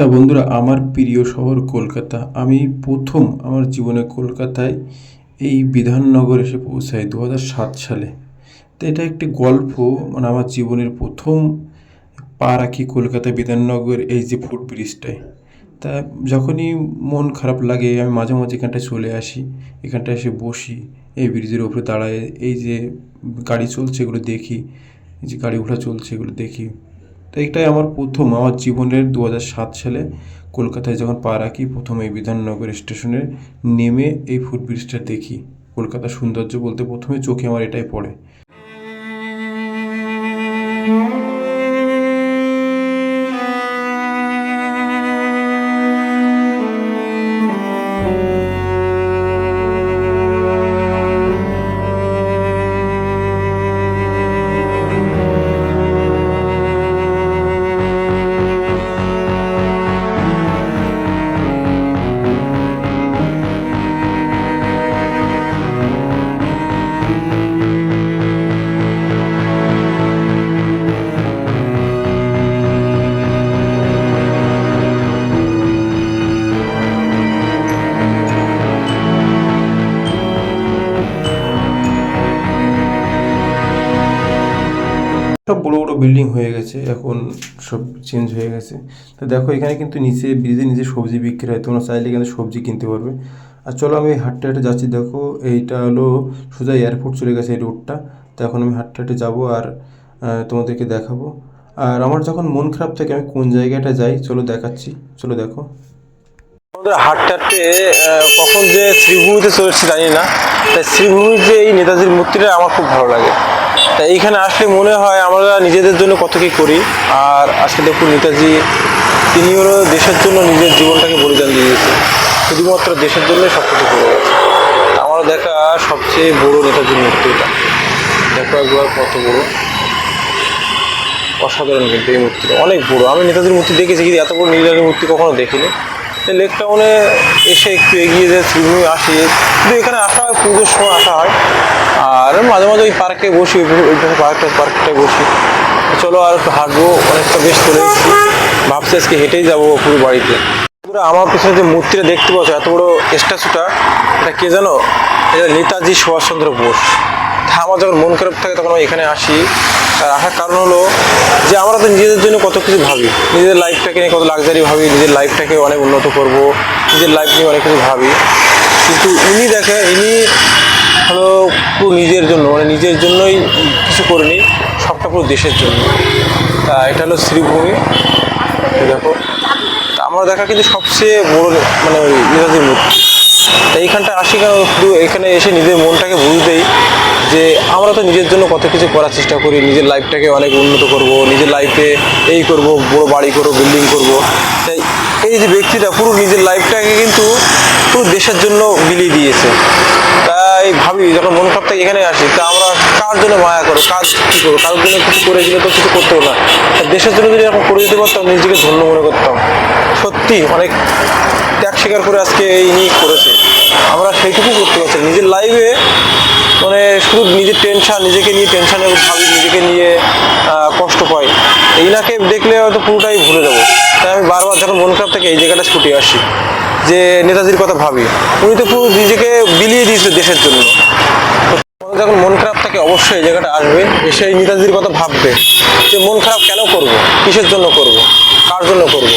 তা বন্ধুরা, আমার প্রিয় শহর কলকাতা। আমি প্রথম আমার জীবনে কলকাতায় এই বিধাননগর এসে পৌঁছাই দু হাজার সাত সালে। তো এটা একটি গল্প মানে আমার জীবনের প্রথম পা রাখি কলকাতা বিধাননগর এই যে ফুট ব্রিজটায়। তা যখনই মন খারাপ লাগে, আমি মাঝে মাঝে এখানটায় চলে আসি, এখানটায় এসে বসি, এই ব্রিজের ওপরে দাঁড়ায়, এই যে গাড়ি চলছে এগুলো দেখি, এই যে গাড়ি ঘোড়া চলছে এগুলো দেখি। তো এটাই আমার প্রথম আমার জীবনের দু হাজার সাত সালে কলকাতায় যখন পা রাখি, প্রথম এই বিধাননগর স্টেশনে নেমে এই ফুটব্রিজটা দেখি। কলকাতার সৌন্দর্য বলতে প্রথমে চোখে আমার এটাই পড়ে। সব বড় বড় বিল্ডিং হয়ে গেছে, এখন সব চেঞ্জ হয়ে গেছে। তো দেখো, এখানে কিন্তু নিচে ব্রিজে নিচে সবজি বিক্রি হয়, তোমরা চাইলে এখানে সবজি কিনতে পারবে। আর চলো আমি হাটটা হাঁটে যাচ্ছি, দেখো, এইটা হলো সোজা এয়ারপোর্ট চলে গেছে এই রোডটা তো এখন আমি হাটটা হাঁটে যাব আর তোমাদেরকে দেখাবো। আর আমার যখন মন খারাপ থাকে, আমি কোন জায়গাটা যাই, চলো দেখাচ্ছি। চলো দেখো। আমাদের হাঁটতে কখন যে শ্রীভূমিতে চলেছি জানি না। তাই শ্রীভূমির যে এই নেতাজির মূর্তিটা আমার খুব ভালো লাগে। তাই এইখানে আসলে মনে হয় আমরা নিজেদের জন্য কত কী করি। আর আজকে দেখুন নেতাজি, তিনি হলো দেশের জন্য নিজের জীবনটাকে বলিদান দিয়ে দিয়েছে শুধুমাত্র দেশের জন্যই সব কিছু করে গেছে আমার দেখা সবচেয়ে বড় নেতাজির মূর্তি এটা। দেখো একবার কত বড়। অসাধারণ কিন্তু এই মূর্তিটা। অনেক বড়। আমি নেতাজির মূর্তি দেখেছি কিন্তু এত বড় নেতাজির মূর্তি কখনো দেখিনি। তো লেক টাউনে এসে একটু এগিয়ে যে শ্রীভূমি আসি। কিন্তু এখানে আসা হয়, পুজোর সময় আসা হয়। আর মাঝে মাঝে ওই পার্কে বসি পার্কটা পার্কটায় বসি। চলো আর একটু হাঁটবো, অনেকটা বেশ চলে এসেছি। ভাবছি আজকে হেঁটেই যাব পুরো বাড়িতে। আমার পিছনে যে মূর্তিটা দেখতে পাচ্ছ, এত বড় স্ট্যাচুটা, এটা কে জানো? এটা নেতাজি সুভাষচন্দ্র বোস। আমার যখন মন খারাপ থাকে, তখন আমি এখানে আসি। আর আসার কারণ হলো যে আমরা তো নিজেদের জন্য কত কিছু ভাবি। নিজেদের লাইফটাকে নিয়ে কত লাক্সারি ভাবি, নিজের লাইফটাকে অনেক উন্নত করব, নিজের লাইফ নিয়ে অনেক কিছু ভাবি। কিন্তু ইনি দেখে ইনি হলো পুরো নিজের জন্য মানে নিজের জন্যই কিছু করিনি সবটা পুরো দেশের জন্য। তা এটা হলো শ্রীভূমি। দেখো। তা আমরা দেখা কিন্তু সবচেয়ে বড় মানে নেতাজির মূর্তি। তা এইখানটা আসি কেন? শুধু এখানে এসে নিজের মনটাকে বুঝতেই যে আমরা তো নিজের জন্য কত কিছু করার চেষ্টা করি, নিজের লাইফটাকে অনেক উন্নত করব, নিজের লাইফে এই করব, বড় বাড়ি করব বিল্ডিং করব। তাই এই যে ব্যক্তিটা পুরো নিজের লাইফটাকে কিন্তু পুরো দেশের জন্য বিলিয়ে দিয়েছে। তাই ভাবি যখন মন খারাপ থেকে এখানে আসি, তা আমরা কার জন্য মায়া করো কাজ কী করব? কারোর জন্য কিছু করে গেলে তো কিছু করতে হতো না দেশের জন্য যদি এরকম করে দিতে পারতাম, নিজেকে ধন্য মনে করতাম। সত্যি অনেক ত্যাগ স্বীকার করে আজকে ইনি করেছে। আমরা সেইটুকু করতে পারছি নিজের লাইফে মানে শুধু নিজের টেনশন নিজেকে নিয়ে টেনশনে ভাবি, নিজেকে নিয়ে কষ্ট পাই। এইনাকে দেখলে পুরোটাই ভুলে যাব। তাই আমি বারবার যখন মন খারাপ থাকে এই জায়গাটা ছুটে আসি। যে নেতাজির কথা ভাবি। উনি তো পুরো নিজেকে বিলিয়ে দিয়েছিল দেশের জন্য। যখন মন খারাপ থাকে, অবশ্যই এই জায়গাটা আসবে। এসে এই নেতাজির কথা ভাববে। যে মন খারাপ কেন করব? কিসের জন্য করব? কার জন্য করব?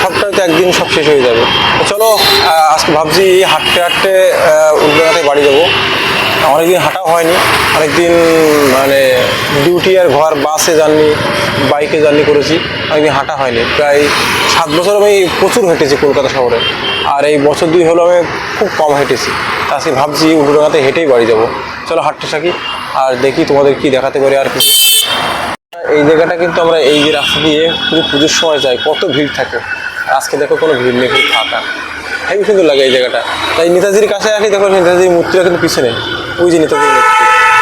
সবটাই তো একদিন সব শেষ হয়ে যাবে। চলো আজকে ভাবছি হাঁটতে হাঁটতে উল্টোঘাটে বাড়ি যাব। অনেকদিন হাঁটা হয়নি। অনেকদিন মানে ডিউটি আর ঘর বাসে জার্নি বাইকে জার্নি করেছি। অনেকদিন হাঁটা হয়নি। প্রায় সাত বছর আমি প্রচুর হেঁটেছি কলকাতা শহরে। আর এই বছর দুই হলো আমি খুব কম হেঁটেছি। তা আজকে ভাবছি উল্টোঘাটে হেঁটেই বাড়ি যাব। চলো হাঁটতে থাকি আর দেখি তোমাদের কি দেখাতে পারি আর কি। এই জায়গাটা কিন্তু আমরা এই যে রাস্তা দিয়ে শুধু পুজোর সময় যাই, কত ভিড় থাকে। আজকে দেখো কোনো ভিড় নেই, খুব ফাঁকা। হেবি সুন্দর লাগে এই জায়গাটা। তাই নেতাজির কাছে আসি, দেখো নেতাজির মূর্তিটা কিন্তু পিছনে। ওই যে নেতাজির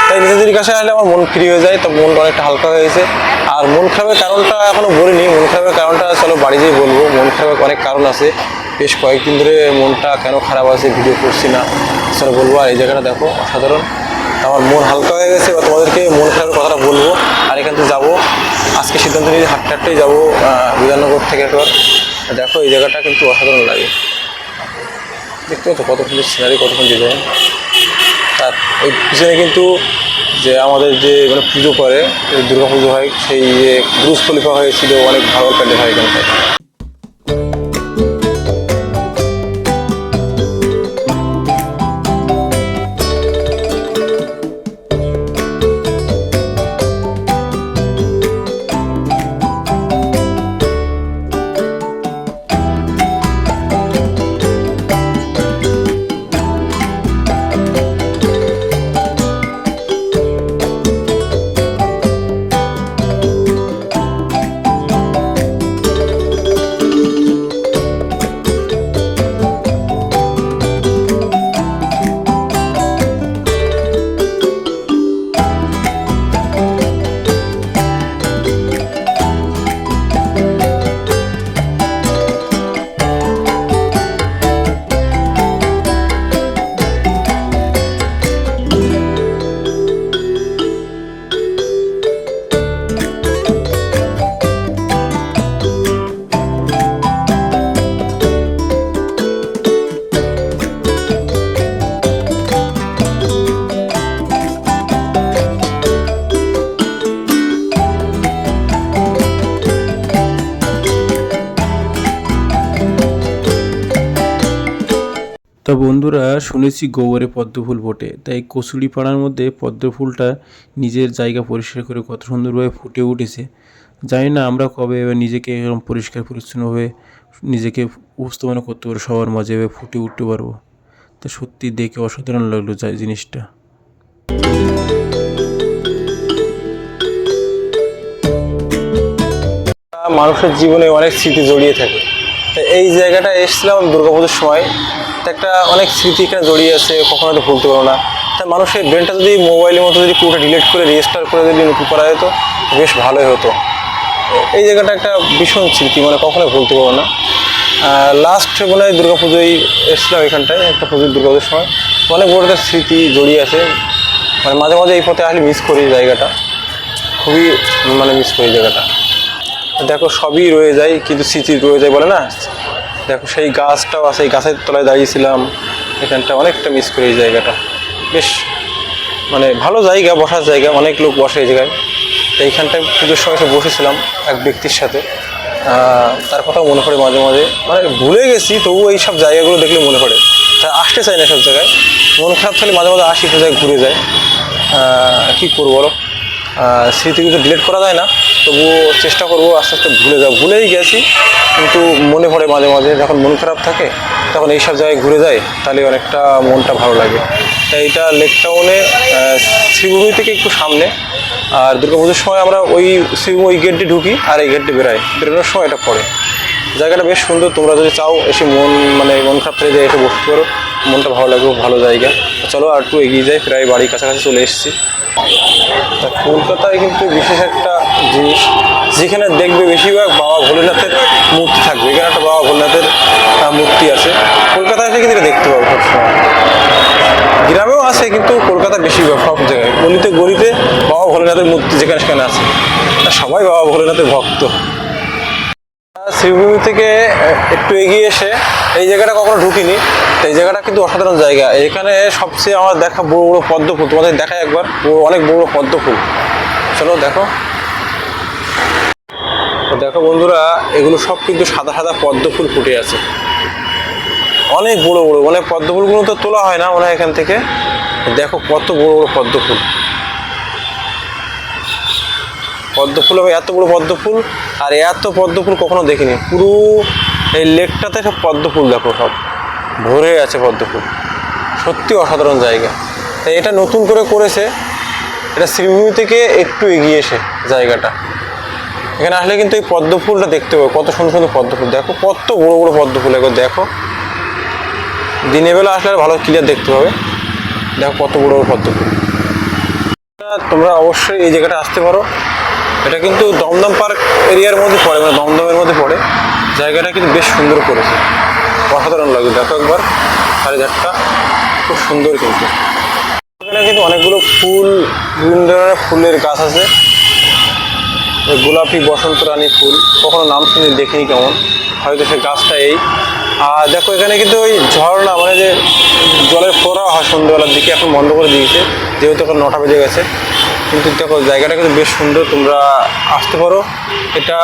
তাই নেতাজির কাছে আসলে আমার মন ফ্রি হয়ে যায়, তো মন অনেকটা হালকা হয়ে গেছে। আর মন খারাপের কারণটা এখনও বলিনি, মন খারাপের কারণটা চলো বাড়ি যেয়ে বলব। মন খারাপের অনেক কারণ আছে। বেশ কয়েকদিন ধরে মনটা কেন খারাপ আছে ভিডিও করছি না। চলো বলব, আর এই জায়গাটা দেখো, অসাধারণ। আমার মন হালকা হয়ে গেছে বা তোমাদেরকে মন খারাপের কথাটা বলব। আর এখান থেকে যাব। আজকে সিদ্ধান্ত নিয়ে হাঁটতে হাঁটতেই যাব বিধাননগর থেকে একবার। দেখো, এই জায়গাটা কিন্তু অসাধারণ লাগে। দেখতে পাচ্ছ কত সুন্দর সিনারি কত সুন্দর ডিজাইন তার ওই পিছনে কিন্তু যে আমাদের যে মানে পুজো করে দুর্গা পুজো হয়, সেই যে ব্রুজ খলিফা হয়েছিল, অনেক ভালো কাজে হয় এখানটায় তা বন্ধুরা, শুনেছি গোবরে পদ্মফুল ফোটে। তাই কসুলি পাড়ার মধ্যে পদ্ম ফুলটা নিজের জায়গা পরিষ্কার করে কত সুন্দরভাবে ফুটে উঠেছে। জানি না আমরা কবে এবার নিজেকে এরকম পরিষ্কার, পরিচ্ছন্নভাবে নিজেকে উপস্থাপনা করতে পারব, সবার মাঝে এভাবে ফুটে উঠতে পারব। তা সত্যি দেখে অসাধারণ লাগল যা জিনিসটা। মানুষের জীবনে অনেক স্মৃতি জড়িয়ে থাকে। তো এই জায়গাটা এসেছিলাম দুর্গাপুজোর সময়। তো একটা অনেক স্মৃতি এখানে জড়িয়ে আছে, কখনো তো ভুলতে পারব না। তা মানুষের ব্রেনটা যদি মোবাইলের মতো যদি পুরোটা ডিলিট করে রেজিস্টার করে যদি নতুন করা যেত বেশ ভালোই হতো। এই জায়গাটা একটা ভীষণ স্মৃতি মানে কখনোই ভুলতে পারব না। লাস্ট মনে হয় দুর্গাপুজোয় এসেছিলাম এখানটায়, একটা পুজোর দুর্গা পুজোর সময়। অনেক বড় একটা স্মৃতি জড়িয়ে আছে। মানে মাঝে মাঝে এই পথে আসলে মিস করি জায়গাটা। খুবই মানে মিস করি জায়গাটা। দেখো সবই রয়ে যায়, কিন্তু স্মৃতি রয়ে যায় বলে না? দেখো, সেই গাছটাও আছে, এই গাছের তলায় দাঁড়িয়েছিলাম। এখানটা অনেকটা মিস করি এই জায়গাটা। বেশ মানে ভালো জায়গা, বসার জায়গা, অনেক লোক বসে এই জায়গায়। তো এইখানটায় পুজোর সময় এসে বসেছিলাম এক ব্যক্তির সাথে। তার কথা মনে পড়ে মাঝে মাঝে। মানে ভুলে গেছি, তবুও এই সব জায়গাগুলো দেখলে মনে পড়ে। তা আসতে চাই না সব জায়গায়। মন খারাপ থাকলে মাঝে মাঝে আসি সব জায়গায় ঘুরে যায় কী করব বলো? স্মৃতিগুলো ডিলিট করা যায় না। তবুও চেষ্টা করব আস্তে আস্তে ভুলে যাও ভুলেই গেছি, কিন্তু মনে পড়ে মাঝে মাঝে, যখন মন খারাপ থাকে, তখন এইসব জায়গায় ঘুরে যায় তাহলে অনেকটা মনটা ভালো লাগে। তাই এটা লেক টাউনে শ্রীভূমি থেকে একটু সামনে। আর দুর্গাপুজোর সময় আমরা ওই শ্রীভূমি, ওই গেটটি ঢুকি আর এই গেটটি বেরাই। বেরোনোর সময় এটা পড়ে। জায়গাটা বেশ সুন্দর, তোমরা যদি চাও এসে মন মানে মন খারাপ থেকে এসে বসতে পারো। মনটা ভালো লাগবে ভালো জায়গা। চলো আর একটু এগিয়ে যাই, প্রায় বাড়ির কাছাকাছি চলে এসেছি। তা কলকাতায় কিন্তু বিশেষ একটা জিনিস যেখানে দেখবে বেশিরভাগ বাবা ভোলেনাথের মূর্তি থাকবে। এখানে একটা বাবা ভোলেনাথের মূর্তি আছে। কলকাতায় এসে কিন্তু দেখতে পাবো সবসময় গ্রামেও আছে, কিন্তু কলকাতা বেশিরভাগ সব জায়গায়। গলিতে গলিতে বাবা ভোলেনাথের মূর্তি যেখানে সেখানে আছে। সবাই বাবা ভোলেনাথের ভক্ত। শ্রীভূমি থেকে একটু এগিয়ে এসে এই জায়গাটা কখনো ঢুকিনি। এই জায়গাটা কিন্তু অসাধারণ জায়গা। এখানে সবচেয়ে আমার দেখা বড় বড় পদ্ম ফুল তোমাদের দেখায় একবার অনেক বড় বড় পদ্ম ফুল চলো দেখো। দেখো বন্ধুরা, এগুলো সব কিন্তু সাদা সাদা পদ্ম ফুল ফুটে আছে। অনেক বড় বড় মানে পদ্ম ফুলগুলো তো তোলা হয় না হয় এখান থেকে। দেখো কত বড় বড় পদ্ম ফুল। পদ্ম ফুল হবে এত বড় পদ্ম ফুল, আর এত পদ্ম ফুল কখনো দেখিনি। পুরো এই লেকটাতে সব পদ্ম ফুল দেখো সব। ভরে আছে পদ্ম ফুল। সত্যি অসাধারণ জায়গা। তাই এটা নতুন করে করেছে। এটা শ্রীভূমি থেকে একটু এগিয়ে এসে জায়গাটা। এখানে আসলে কিন্তু এই পদ্ম ফুলটা দেখতে পাবে কত সুন্দর সুন্দর পদ্ম ফুল। দেখো, কত বড় বড় পদ্ম ফুল। একবার দেখো দিনের বেলা আসলে আর ভালো ক্লিয়ার দেখতে পাবে দেখো, কত বড় বড় পদ্ম ফুল। তোমরা অবশ্যই এই জায়গাটা আসতে পারো। এটা কিন্তু দমদম পার্ক এরিয়ার মধ্যে পড়ে মানে দমদমের মধ্যে পড়ে। জায়গাটা কিন্তু বেশ সুন্দর করেছে। অসাধারণ লাগে দেখো একবার চারিধারটা খুব সুন্দর কিন্তু। এখানে কিন্তু অনেকগুলো ফুল, বিভিন্ন ধরনের ফুলের গাছ আছে। গোলাপি বসন্ত রানী ফুল। কখনো নাম শুনে দেখিনি কেমন। হয়তো সে গাছটা এই। আর দেখো, এখানে কিন্তু ওই ঝর্ণা মানে যে জলের ফোড়া হয় সন্ধ্যেবেলার দিকে, এখন বন্ধ করে দিয়েছে। যেহেতু এখন নটা বেজে গেছে। কিন্তু দেখো, জায়গাটা কিন্তু বেশ সুন্দর। তোমরা আসতে পারো। এটা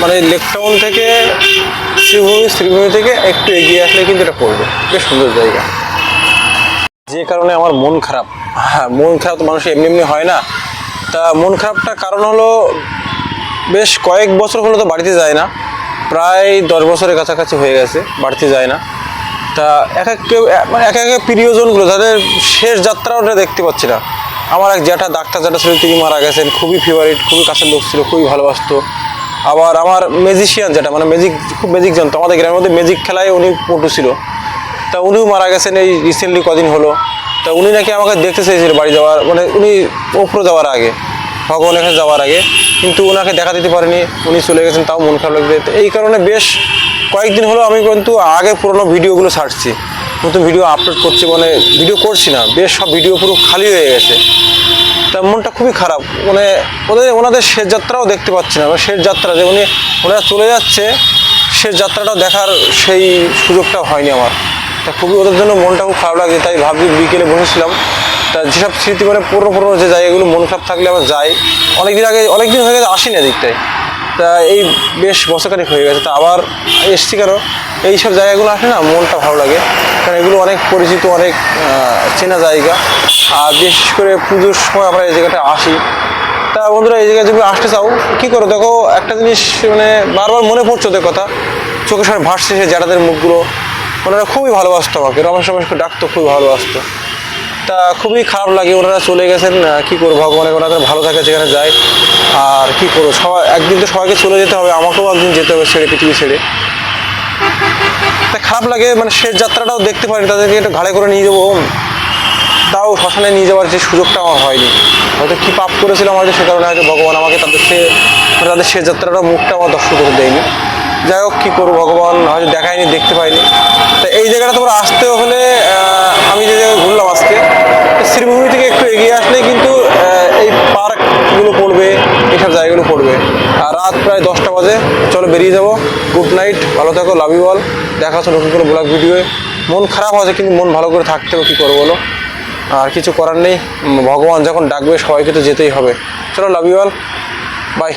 মানে লেক টাউন থেকে শ্রীভূমি শ্রীভূমি থেকে একটু এগিয়ে আসলে কিন্তু এটা পড়বে। বেশ সুন্দর জায়গা। যে কারণে আমার মন খারাপ। হ্যাঁ মন খারাপ তো মানুষের এমনি এমনি হয় না। তা মন খারাপটার কারণ হলো বেশ কয়েক বছর হলো তো বাড়িতে যায় না। প্রায় দশ বছরের কাছাকাছি হয়ে গেছে, বাড়িতে যায় না। তা এক এক মানে এক এক প্রিয়জনগুলো তাদের শেষ যাত্রা ওটা দেখতে পাচ্ছি না। আমার এক জ্যাঠা ডাক্তার জ্যাঠা ছিল, তিনি মারা গেছেন। খুবই ফেভারিট খুবই কাছের লোক ছিল, খুবই ভালোবাসতো। আবার আমার ম্যাজিশিয়ান যেটা মানে ম্যাজিক খুব ম্যাজিক জানতো আমাদের গ্রামের মধ্যে ম্যাজিক খেলায় উনি পটু ছিল। তা উনিও মারা গেছেন, এই রিসেন্টলি কদিন হলো। তা উনি নাকি আমাকে দেখতে চেয়েছিল বাড়ি যাওয়ার মানে উনি ওপরে যাওয়ার আগে ভগবানের কাছে যাওয়ার আগে, কিন্তু ওনাকে দেখা দিতে পারেনি, উনি চলে গেছেন, তাও মন খারাপ লাগবে। এই কারণে বেশ কয়েকদিন হলো আমি কিন্তু আগে পুরোনো ভিডিওগুলো ছাড়ছি, নতুন ভিডিও আপলোড করছি মানে ভিডিও করছি না, বেশ সব ভিডিও পুরো খালি হয়ে গেছে। তা মনটা খুবই খারাপ মানে ওদের, ওনাদের শেষ যাত্রাও দেখতে পাচ্ছি না শেষ যাত্রা যে উনি, ওনারা চলে যাচ্ছে, শেষ যাত্রাটাও দেখার সেই সুযোগটা হয়নি আমার। তা খুবই ওদের জন্য মনটা খুব খারাপ লাগছে, তাই ভাবি বিকেলে বসেছিলাম। তা যেসব স্মৃতি মানে পুরনো পুরনো যে জায়গাগুলো মন খারাপ থাকলে আবার যাই। অনেকদিন আগে, অনেকদিন হয়ে গেছে আসি না দিকটায় তা এই বেশ বছরখানিক হয়ে গেছে, তা আবার এসছি কেন? এইসব জায়গাগুলো আসে না মনটা ভালো লাগে। কারণ এগুলো অনেক পরিচিত, অনেক চেনা জায়গা। আর বিশেষ করে পুজোর সময় আমরা এই জায়গাটা আসি। তা বন্ধুরা, এই জায়গায় যদি আসতে চাও, কী করো? দেখো, একটা জিনিস মানে বারবার মনে পড়ছে ওদের কথা। চোখের সামনে ভাসছে সে জ্যাঠাদের মুখগুলো। ওনারা খুবই ভালোবাসতো আমাকে, রমেশ রমেশকে ডাকতো, খুবই ভালোবাসতো। তা খুবই খারাপ লাগে, ওনারা চলে গেছেন কি করব ভগবানের ওনাদের ভালো থাকে যেখানে যায়, আর কি করব, সবাই, একদিন তো সবাইকে চলে যেতে হবে, আমাকেও একদিন যেতে হবে ছেড়ে, পৃথিবী ছেড়ে। তা খারাপ লাগে মানে শেষ যাত্রাটাও দেখতে পারি তাদেরকে একটু ঘাড়ে করে নিয়ে যাব তাও শ্মশানে নিয়ে যাওয়ার যে সুযোগটা আমার হয়নি। হয়তো কী পাপ করেছিলাম হয়তো সে কারণে হয়তো ভগবান আমাকে তাদের সে মানে তাদের শেষ যাত্রাটা মুখটা আমার দর্শন করে দেয়নি। যাই হোক, কী করব, ভগবান হয়তো দেখায়নি, দেখতে পাইনি। এই জায়গাটা তোমরা আসতে হলে আমি যে জায়গায় ঘুরলাম আজকে শ্রীভূমি থেকে একটু এগিয়ে আসলে কিন্তু এই পার্কগুলো পড়বে এইসব জায়গাগুলো পড়বে। আর রাত প্রায় দশটা বাজে, চলো বেরিয়ে যাব। গুড নাইট, ভালো থাকো, লাভ ইউ অল। দেখা হচ্ছে নতুন কোনো ব্লগ ভিডিওয়ে। মন খারাপ আছে কিন্তু মন ভালো করে থাকতে হবে, কী করব বলো? আর কিছু করার নেই, ভগবান যখন ডাকবে, সবাইকে তো যেতেই হবে। চলো, লাভ ইউ অল। বাই।